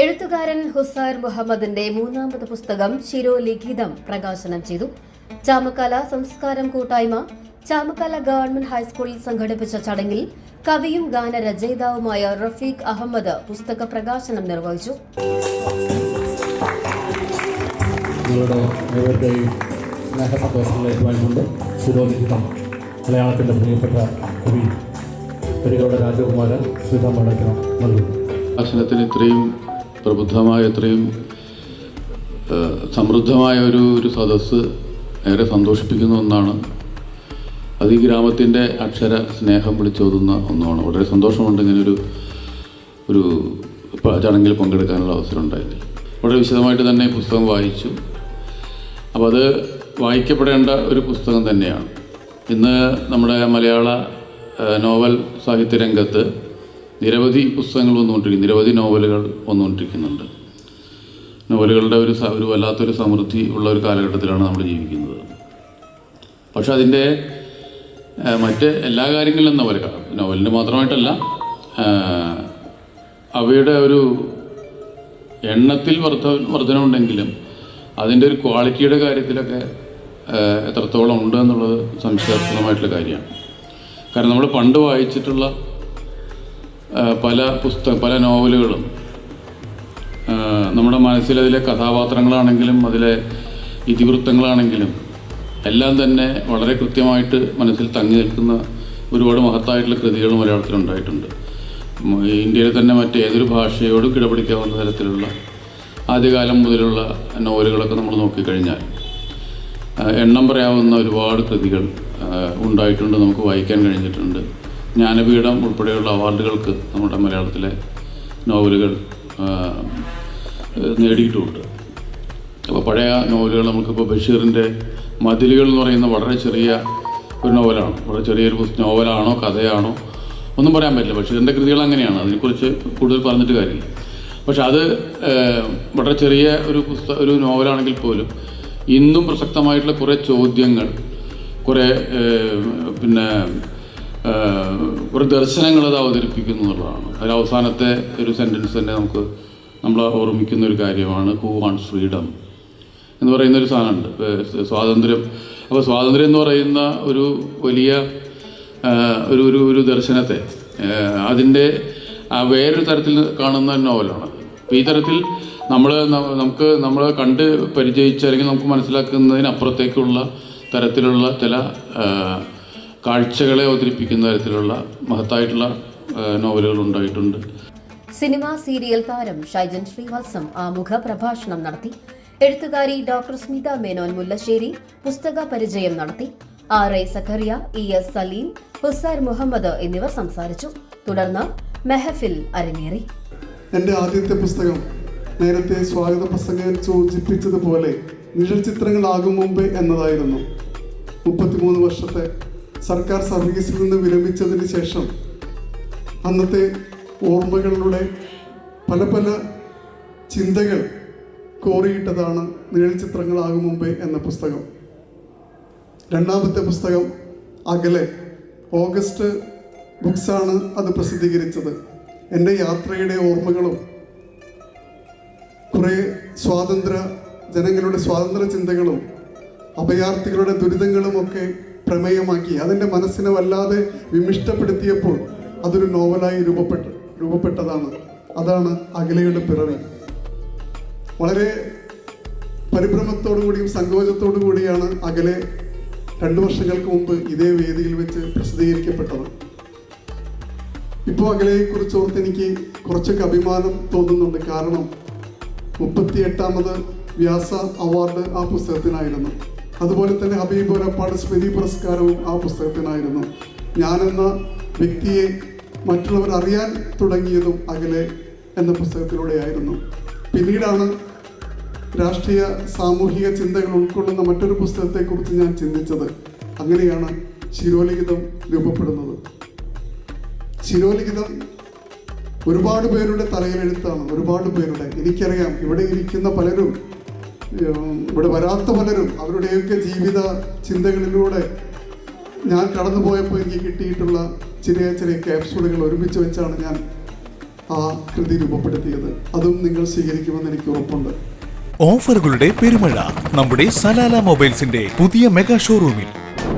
എഴുത്തുകാരൻ ഹുസൈർ മുഹമ്മദിന്റെ മൂന്നാമത് പുസ്തകം ശിരോലിഖിതം പ്രകാശനം ചെയ്തു. ചാമക്കാല സംസ്കാരം കൂട്ടായ്മ ചാമക്കാല ഗവൺമെന്റ് ഹൈസ്കൂളിൽ സംഘടിപ്പിച്ച ചടങ്ങിൽ കവിയും ഗാനരചയിതാവുമായ റഫീഖ് അഹമ്മദ് പുസ്തക പ്രകാശനം നിർവഹിച്ചു. ശിരോലിഖിതം മലയാളത്തിന്റെ പ്രിയപ്പെട്ട കവി രാജകുമാരൻ ശ്രീധം മടക്കണം നൽകുന്നു. ഭാഷണത്തിന് ഇത്രയും പ്രബുദ്ധമായ ഇത്രയും സമൃദ്ധമായ ഒരു ഒരു സദസ്സ് ഏറെ സന്തോഷിപ്പിക്കുന്ന ഒന്നാണ്. അത് ഈ ഗ്രാമത്തിന്റെ അക്ഷര സ്നേഹം വിളിച്ചോതുന്ന ഒന്നാണ്. വളരെ സന്തോഷമുണ്ട് ഇങ്ങനൊരു ഒരു ചടങ്ങിൽ പങ്കെടുക്കാനുള്ള അവസരം ഉണ്ടായത് വളരെ വിശദമായിട്ട് തന്നെ പുസ്തകം വായിച്ചു. അപ്പോൾ അത് വായിക്കപ്പെടേണ്ട ഒരു പുസ്തകം തന്നെയാണ്. ഇന്ന് നമ്മുടെ മലയാള നോവൽ സാഹിത്യ രംഗത്ത് നിരവധി പുസ്തകങ്ങൾ വന്നുകൊണ്ടിരിക്കുന്നു. നിരവധി നോവലുകൾ വന്നുകൊണ്ടിരിക്കുന്നുണ്ട്. നോവലുകളുടെ ഒരു ഒരു വല്ലാത്തൊരു സമൃദ്ധി ഉള്ള ഒരു കാലഘട്ടത്തിലാണ് നമ്മൾ ജീവിക്കുന്നത്. പക്ഷെ അതിന്റെ മറ്റ് എല്ലാ കാര്യങ്ങളിലും നോവൽ നോവലിന് മാത്രമായിട്ടല്ല അവയുടെ ഒരു എണ്ണത്തിൽ വർധ വർധനമുണ്ടെങ്കിലും അതിന്റെ ഒരു ക്വാളിറ്റിയുടെ കാര്യത്തിലൊക്കെ എത്രത്തോളം ഉണ്ട് എന്നുള്ളത് സംശയാസ്പദമായിട്ടുള്ള കാര്യമാണ്. കാരണം നമ്മൾ പണ്ട് വായിച്ചിട്ടുള്ള പല പുസ്തക പല നോവലുകളും. നമ്മുടെ മനസ്സിൽ അതിലെ കഥാപാത്രങ്ങളാണെങ്കിലും അതിലെ ഇതിവൃത്തങ്ങളാണെങ്കിലും എല്ലാം തന്നെ വളരെ കൃത്യമായിട്ട് മനസ്സിൽ തങ്ങി നിൽക്കുന്ന ഒരുപാട് മഹത്തായിട്ടുള്ള കൃതികൾ മലയാളത്തിലുണ്ടായിട്ടുണ്ട് ഉണ്ടായിട്ടുണ്ട്. ഈ ഇന്ത്യയിലെ തന്നെ മറ്റേതൊരു ഭാഷയോടും കിടപിടിക്കാവുന്ന തരത്തിലുള്ള ആദ്യകാലം മുതലുള്ള നോവലുകളൊക്കെ നമ്മൾ നോക്കിക്കഴിഞ്ഞാൽ എണ്ണം പറയാവുന്ന ഒരുപാട് കൃതികൾ ഉണ്ടായിട്ടുണ്ട് നമുക്ക് വായിക്കാൻ കഴിഞ്ഞിട്ടുണ്ട്. ജ്ഞാനപീഠം ഉൾപ്പെടെയുള്ള അവാർഡുകൾക്ക് നമ്മുടെ മലയാളത്തിലെ നോവലുകൾ നേടിയിട്ടുമുണ്ട് അപ്പോൾ പഴയ നോവലുകൾ നമുക്കിപ്പോൾ ബഷീറിന്റെ മതിലുകൾ എന്ന് പറയുന്ന വളരെ ചെറിയ ഒരു നോവലാണ്. വളരെ ചെറിയൊരു നോവലാണോ കഥയാണോ ഒന്നും പറയാൻ പറ്റില്ല. ബഷീറിന്റെ കൃതികൾ അങ്ങനെയാണ്. അതിനെക്കുറിച്ച് കൂടുതൽ പറഞ്ഞിട്ട് കാര്യമില്ല. പക്ഷെ അത് വളരെ ചെറിയ ഒരു പുസ്തക ഒരു നോവലാണെങ്കിൽ പോലും ഇന്നും പ്രസക്തമായിട്ടുള്ള കുറേ ചോദ്യങ്ങൾ കുറേ പിന്നെ കുറേ ദർശനങ്ങൾ അത് അവതരിപ്പിക്കുന്നു എന്നുള്ളതാണ്. അതിൽ അവസാനത്തെ ഒരു സെന്റൻസ് തന്നെ നമുക്ക് നമ്മൾ ഓർമ്മിക്കുന്ന ഒരു കാര്യമാണ് ഹൂ വാണ്ട്സ് ഫ്രീഡം എന്ന് പറയുന്ന ഒരു സാധനമുണ്ട്. സ്വാതന്ത്ര്യം അപ്പോൾ സ്വാതന്ത്ര്യം എന്ന് പറയുന്ന ഒരു വലിയ ഒരു ഒരു ഒരു ദർശനത്തെ അതിന്റെ വേറൊരു തരത്തിൽ കാണുന്ന ഒരു നോവലാണ് അപ്പോൾ ഈ തരത്തിൽ നമ്മൾ നമുക്ക് നമ്മൾ കണ്ട് പരിചയിച്ച അല്ലെങ്കിൽ നമുക്ക് മനസ്സിലാക്കുന്നതിനപ്പുറത്തേക്കുള്ള തരത്തിലുള്ള ചില കാഴ്ചകളെ അവതരിപ്പിക്കുന്ന തരത്തിലുള്ള മഹത്തായിട്ടുള്ള നോവലുകൾ ഉണ്ടായിട്ടുണ്ട്. സിനിമ സീരിയൽ താരം ഷൈജൻ ശ്രീവത്സം ആമുഖ പ്രഭാഷണം നടത്തി. എഴുത്തുകാരി ഡോക്ടർ സ്മിത മേനോൻ മുല്ലശ്ശേരി പുസ്തക പരിചയം നടത്തി. R A Zacharia E S Saleem Husar Muhammad എന്നിവർ സംസാരിച്ചു. തുടർന്ന് മെഹഫിൽ അരങ്ങേറി. എന്റെ ആദ്യത്തെ പുസ്തകം നേരത്തെ സ്വാഗത പ്രസംഗം സൂചിപ്പിച്ചതുപോലെ നിഴൽ ചിത്രങ്ങളാകും മുമ്പ് എന്നതായിരുന്നു. മുപ്പത്തിമൂന്ന് വർഷത്തെ സർക്കാർ സർവീസിൽ നിന്ന് വിരമിച്ചതിന് ശേഷം അന്നത്തെ ഓർമ്മകളിലൂടെ പല പല ചിന്തകൾ കോറിയിട്ടതാണ് നിഴൽ ചിത്രങ്ങളാകും മുമ്പേ എന്ന പുസ്തകം. രണ്ടാമത്തെ പുസ്തകം അകലെ ഓഗസ്റ്റ് ബുക്സാണ് അത് പ്രസിദ്ധീകരിച്ചത്. എന്റെ യാത്രയുടെ ഓർമ്മകളും കുറേ സ്വാതന്ത്ര്യ ജനങ്ങളുടെ സ്വാതന്ത്ര്യ ചിന്തകളും അഭയാർത്ഥികളുടെ ദുരിതങ്ങളും ഒക്കെ പ്രമേയമാക്കി അതിന്റെ മനസ്സിനെ വല്ലാതെ വിമിഷ്ടപ്പെടുത്തിയപ്പോൾ അതൊരു നോവലായി രൂപപ്പെട്ട രൂപപ്പെട്ടതാണ്. അതാണ് അകലയുടെ പിറവി. വളരെ പരിഭ്രമത്തോടു കൂടിയും സങ്കോചത്തോടു കൂടിയാണ് അകലെ രണ്ടു വർഷങ്ങൾക്ക് മുമ്പ് ഇതേ വേദിയിൽ വെച്ച് പ്രസിദ്ധീകരിക്കപ്പെട്ടത്. ഇപ്പോൾ അകലയെക്കുറിച്ച് ഓർത്ത് എനിക്ക് കുറച്ചൊക്കെ അഭിമാനം തോന്നുന്നുണ്ട്. കാരണം മുപ്പത്തി എട്ടാമത് വ്യാസ അവാർഡ് ആ പുസ്തകത്തിനായിരുന്നു. അതുപോലെ തന്നെ ഹബീബ് ഒരപ്പാട് സ്മൃതി പുരസ്കാരവും ആ പുസ്തകത്തിനായിരുന്നു. ഞാനെന്ന വ്യക്തിയെ മറ്റുള്ളവർ അറിയാൻ തുടങ്ങിയതും അകലെ എന്ന പുസ്തകത്തിലൂടെയായിരുന്നു. പിന്നീടാണ് രാഷ്ട്രീയ സാമൂഹിക ചിന്തകൾ ഉൾക്കൊള്ളുന്ന മറ്റൊരു പുസ്തകത്തെക്കുറിച്ച് ഞാൻ ചിന്തിച്ചത്. അങ്ങനെയാണ് ശിരോലിഖിതം രൂപപ്പെടുന്നത്. ശിരോലിഖിതം ഒരുപാട് പേരുടെ തലയിലെഴുത്താണ്. ഒരുപാട് പേരുടെ. എനിക്കറിയാം ഇവിടെ ഇരിക്കുന്ന പലരും ഇവിടെ വരാത്ത പലരും അവരുടെയൊക്കെ ജീവിത ചിന്തകളിലൂടെ ഞാൻ കടന്നുപോയപ്പോൾ എനിക്ക് കിട്ടിയിട്ടുള്ള ചെറിയ ചെറിയ ക്യാപ്സൂളുകൾ ഒരുമിച്ച് വെച്ചാണ് ഞാൻ ആ കൃതി രൂപപ്പെടുത്തിയത്. അതും നിങ്ങൾ സ്വീകരിക്കുമെന്ന് എനിക്ക് ഉറപ്പുണ്ട്. ഓഫറുകളുടെ പെരുമഴ നമ്മുടെ സലാല മൊബൈൽസിന്റെ പുതിയ മെഗാ ഷോറൂമിൽ.